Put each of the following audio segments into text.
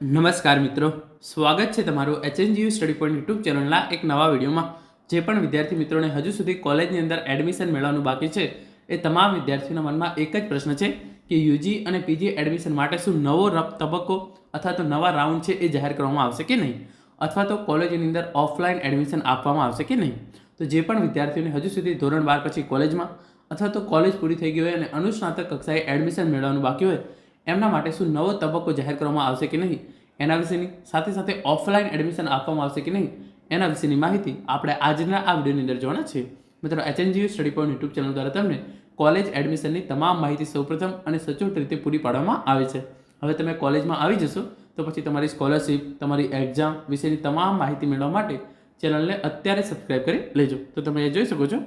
નમસ્કાર મિત્રો. સ્વાગત છે તમારું એચએનજીયુ સ્ટડી પોઈન્ટ યુટ્યુબ ચેનલના એક નવા વિડીયોમાં. જે પણ વિદ્યાર્થી મિત્રોને હજુ સુધી કોલેજની અંદર એડમિશન મેળવવાનું બાકી છે, એ તમામ વિદ્યાર્થીઓના મનમાં એક જ પ્રશ્ન છે કે યુજી અને પીજી એડમિશન માટે શું નવો રપ તબક્કો અથવા તો નવા રાઉન્ડ છે એ જાહેર કરવામાં આવશે કે નહીં? અથવા તો કોલેજની અંદર ઓફલાઈન એડમિશન આપવામાં આવશે કે નહીં? તો જે પણ વિદ્યાર્થીઓને હજુ સુધી ધોરણ બાર પછી કોલેજમાં અથવા તો કોલેજ પૂરી થઈ ગઈ હોય અને અનુસ્નાતક કક્ષાએ એડમિશન મેળવવાનું બાકી હોય એમના માટે શું નવો તબક્કો જાહેર કરવામાં આવશે કે નહીં? એના વિશેની સાથે સાથે ઓફલાઈન એડમિશન આપવામાં આવશે કે નહીં? એના વિશેની માહિતી આપણે આજના આ વિડીયોની અંદર જોવાના છે. મિત્રો HNGU study point YouTube channel દ્વારા તમને કોલેજ એડમિશનની તમામ માહિતી સૌપ્રથમ અને સચોટ રીતે પૂરી પાડવામાં આવે છે. હવે તમે કોલેજમાં આવી જશો, તો પછી તમારી સ્કોલરશિપ, તમારી એક્ઝામ વિશેની તમામ માહિતી મેળવવા માટે ચેનલને અત્યારે સબસ્ક્રાઇબ કરી લેજો. તો તમે એ જોઈ શકો છો.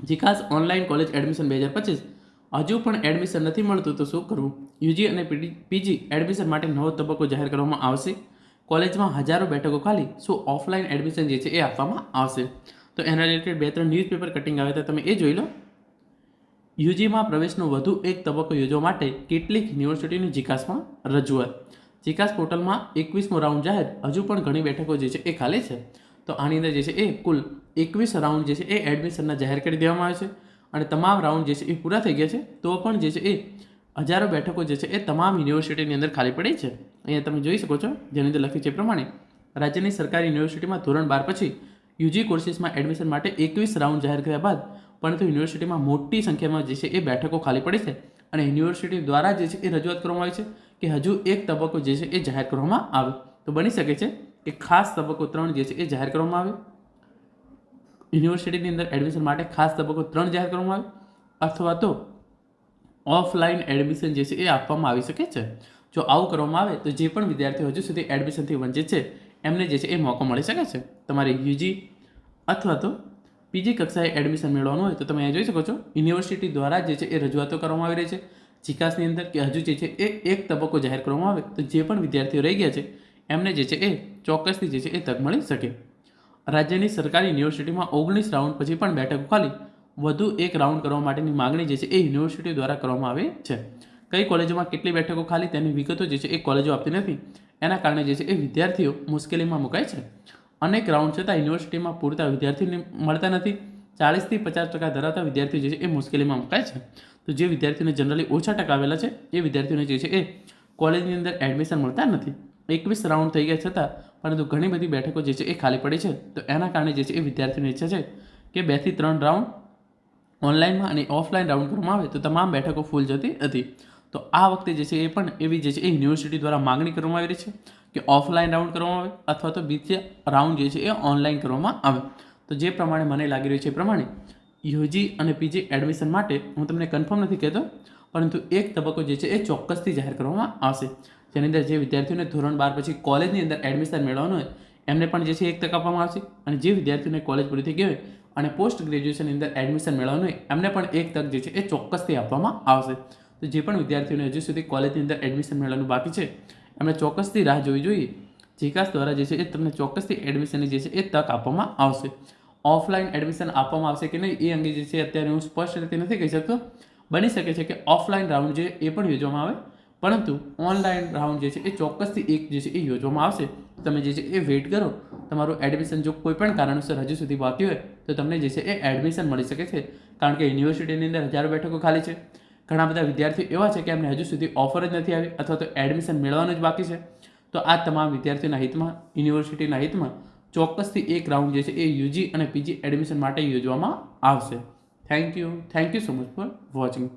જીકાસ ઓનલાઈન કોલેજ એડમિશન બે હજાર પચીસ હજુ પણ એડમિશન નથી મળતું, તો શું કરવું? યુજી અને પીજી એડમિશન માટે નવો તબક્કો જાહેર કરવામાં આવશે. કોલેજમાં હજારો બેઠકો ખાલી, શું ઓફલાઈન એડમિશન જે છે એ આપવામાં આવશે? તો એના રિલેટેડ બે ત્રણ ન્યૂઝપેપર કટિંગ આવે તો તમે એ જોઈ લો. યુજીમાં પ્રવેશનો વધુ એક તબક્કો યોજવા માટે કેટલીક યુનિવર્સિટીની જીકાસમાં રજૂઆત. જીકાસ પોર્ટલમાં એકવીસમો રાઉન્ડ જાહેર, હજુ પણ ઘણી બેઠકો જે છે એ ખાલી છે. તો આની અંદર જે છે એ કુલ એકવીસ રાઉન્ડ જે છે એ એડમિશનના જાહેર કરી દેવામાં આવે છે. અને તમામ રાઉન્ડ જે છે એ પૂરા થઈ ગયા છે, તો પણ જે છે એ હજારો બેઠકો જે છે એ તમામ યુનિવર્સિટીની અંદર ખાલી પડી છે. અહીંયા તમે જોઈ શકો છો, જેની અંદર લખ્યું છે પ્રમાણે, રાજ્યની સરકારી યુનિવર્સિટીમાં ધોરણ બાર પછી યુજી કોર્સિસમાં એડમિશન માટે એકવીસ રાઉન્ડ જાહેર કર્યા બાદ પરંતુ યુનિવર્સિટીમાં મોટી સંખ્યામાં જે છે એ બેઠકો ખાલી પડી છે. અને યુનિવર્સિટી દ્વારા જે છે એ રજૂઆત કરવામાં આવી છે કે હજુ એક તબક્કો જે છે એ જાહેર કરવામાં આવે. તો બની શકે છે કે ખાસ તબક્કો ત્રણ જે છે એ જાહેર કરવામાં આવે. યુનિવર્સિટીની અંદર એડમિશન માટે ખાસ તબક્કો ત્રણ જાહેર કરવામાં આવે, અથવા તો ઓફલાઈન એડમિશન જે છે એ આપવામાં આવી શકે છે. જો આવું કરવામાં આવે, તો જે પણ વિદ્યાર્થીઓ હજુ સુધી એડમિશનથી વંચિત છે, એમને જે છે એ મોકો મળી શકે છે. તમારે યુજી અથવા તો પીજી કક્ષાએ એડમિશન મેળવવાનું હોય, તો તમે અહીંયા જોઈ શકો છો, યુનિવર્સિટી દ્વારા જે છે એ રજૂઆતો કરવામાં આવી રહી છે. ચિકાસની અંદર કે હજુ જે છે એ એક તબક્કો જાહેર કરવામાં આવે, તો જે પણ વિદ્યાર્થીઓ રહી ગયા છે, એમને જે છે એ ચોક્કસથી જે છે એ તક મળી શકે. રાજ્યની સરકારી યુનિવર્સિટીમાં ઓગણીસ રાઉન્ડ પછી પણ બેઠકો ખાલી વધુ એક રાઉન્ડ કરવા માટેની માગણી જે છે એ યુનિવર્સિટી દ્વારા કરવામાં આવે છે. કઈ કોલેજોમાં કેટલી બેઠકો ખાલી તેની વિગતો જે છે એ કોલેજો આપતી નથી. એના કારણે જે છે એ વિદ્યાર્થીઓ મુશ્કેલીમાં મુકાય છે. અનેક રાઉન્ડ છતાં યુનિવર્સિટીમાં પૂરતા વિદ્યાર્થીને મળતા નથી. ચાળીસથી પચાસ ટકા ધરાવતા વિદ્યાર્થીઓ જે છે એ મુશ્કેલીમાં મુકાય છે. તો જે વિદ્યાર્થીઓને જનરલી ઓછા ટકા આવેલા છે, એ વિદ્યાર્થીઓને જે છે એ કોલેજની અંદર એડમિશન મળતા નથી. એકવીસ રાઉન્ડ થઈ ગયા છતાં પરંતુ ઘણી બધી બેઠકો જે છે એ ખાલી પડી છે. તો એના કારણે જે છે એ વિદ્યાર્થીઓની ઈચ્છા છે કે બેથી ત્રણ રાઉન્ડ ઓનલાઈનમાં અને ઓફલાઈન રાઉન્ડ કરવામાં આવે તો તમામ બેઠકો ફૂલ જતી હતી. તો આ વખતે જે છે એ પણ એવી જે છે એ યુનિવર્સિટી દ્વારા માગણી કરવામાં આવી રહી છે કે ઓફલાઈન રાઉન્ડ કરવામાં આવે અથવા તો બીજા રાઉન્ડ જે છે એ ઓનલાઈન કરવામાં આવે. તો જે પ્રમાણે મને લાગી રહ્યું છે એ પ્રમાણે યુજી અને પીજી એડમિશન માટે હું તમને કન્ફર્મ નથી કહેતો, પરંતુ એક તબક્કો જે છે એ ચોક્કસથી જાહેર કરવામાં આવશે. જેની અંદર જે વિદ્યાર્થીઓને ધોરણ બાર પછી કોલેજની અંદર એડમિશન મેળવવાનું હોય, એમને પણ જે છે એક તક આપવામાં આવશે. અને જે વિદ્યાર્થીઓને કોલેજ પૂરી થઈ ગઈ હોય અને પોસ્ટ ગ્રેજ્યુએશનની અંદર એડમિશન મેળવવાનું હોય, એમને પણ એક તક જે છે એ ચોક્કસથી આપવામાં આવશે. તો જે પણ વિદ્યાર્થીઓને હજુ સુધી કોલેજની અંદર એડમિશન મેળવવાનું બાકી છે, એમને ચોક્કસથી રાહ જોવી જોઈએ. જીકાસ દ્વારા જે છે એ તમને ચોક્કસથી એડમિશનની જે છે એ તક આપવામાં આવશે. ઓફલાઈન એડમિશન આપવામાં આવશે કે નહીં, એ અંગે જે છે અત્યારે હું સ્પષ્ટ રીતે નથી કહી શકતો. બની શકે છે કે ઓફલાઈન રાઉન્ડ જે એ પણ યોજવામાં આવે પરંતુ ઓનલાઈન રાઉન્ડ જે છે એ ચોક્કસથી એક જે છે એ યોજવામાં આવશે. તમે જે છે એ વેઇટ કરો. તમારું એડમિશન જો કોઈ પણ કારણોસર હજુ સુધી બાકી હોય, તો તમને જે છે એ એડમિશન મળી શકે છે. કારણ કે યુનિવર્સિટીની અંદર હજારો બેઠકો ખાલી છે. ઘણા બધા વિદ્યાર્થીઓ એવા છે કે એમને હજુ સુધી ઓફર જ નથી આવી અથવા તો એડમિશન મેળવવાનું જ બાકી છે. તો આ તમામ વિદ્યાર્થીઓના હિતમાં યુનિવર્સિટીના હિતમાં ચોક્કસથી એક રાઉન્ડ જે છે એ યુજી અને પીજી એડમિશન માટે યોજવામાં આવશે. Thank you thank you so much for watching